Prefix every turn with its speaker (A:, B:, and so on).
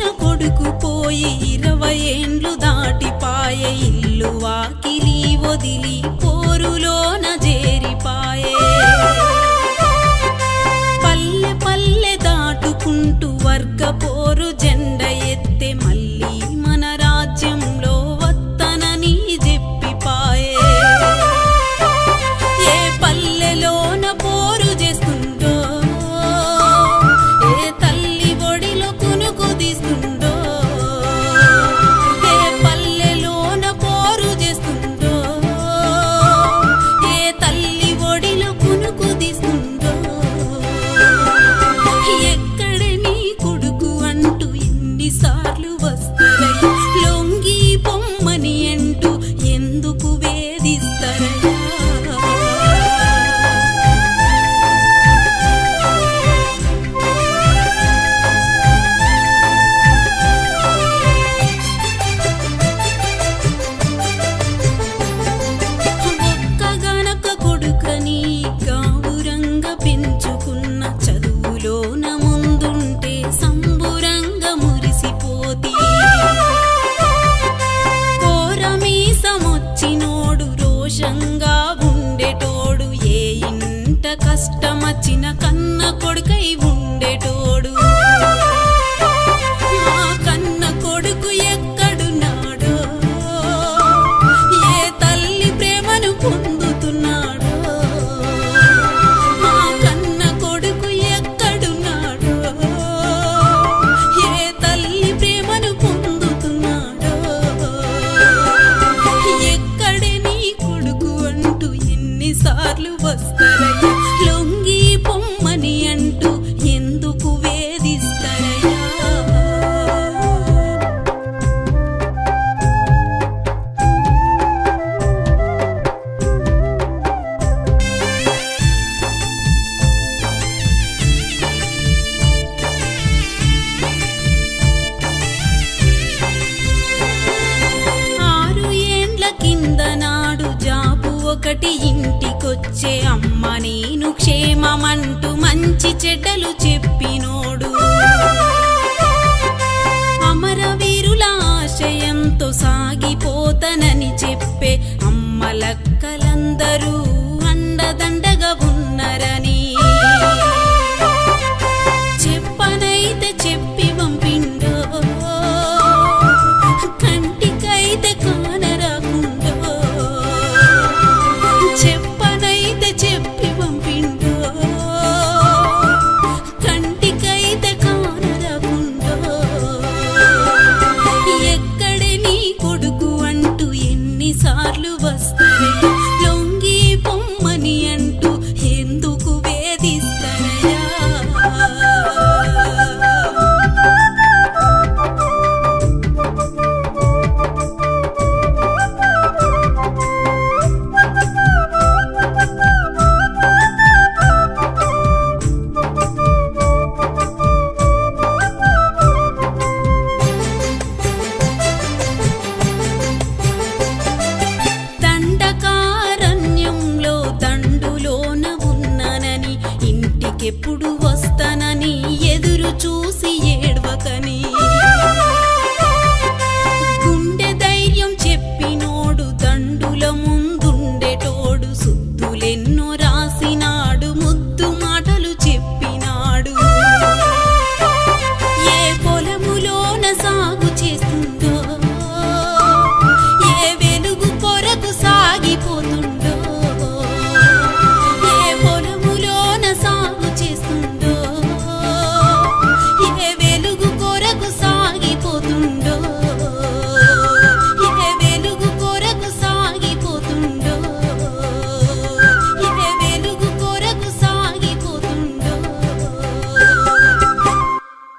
A: చిన్న కొడుకు పోయి ఇరవై ఏండ్లు దాటిపాయ ఇల్లు వాకిలి వదిలి పోరులోన జేరిపాయ కష్టమచ్చిన కన్న కొడుకై ఉండేటోడు. మా కన్న కొడుకు ఎక్కడున్నాడో ఏ తల్లి ప్రేమను పొందుతున్నాడో? మా కన్న కొడుకు ఎక్కడున్నాడో ఏ తల్లి ప్రేమను పొందుతున్నాడో? ఎక్కడే నీ కొడుకు అంటూ ఎన్నిసార్లు వస్తా ఇంటికొచ్చే అమ్మ నేను క్షేమమంటూ మంచి చెడ్డలు చెప్పినోడు. అమరవీరుల ఆశయంతో సాగిపోతనని చెప్పే అమ్మలక్కలందరూ అండదండ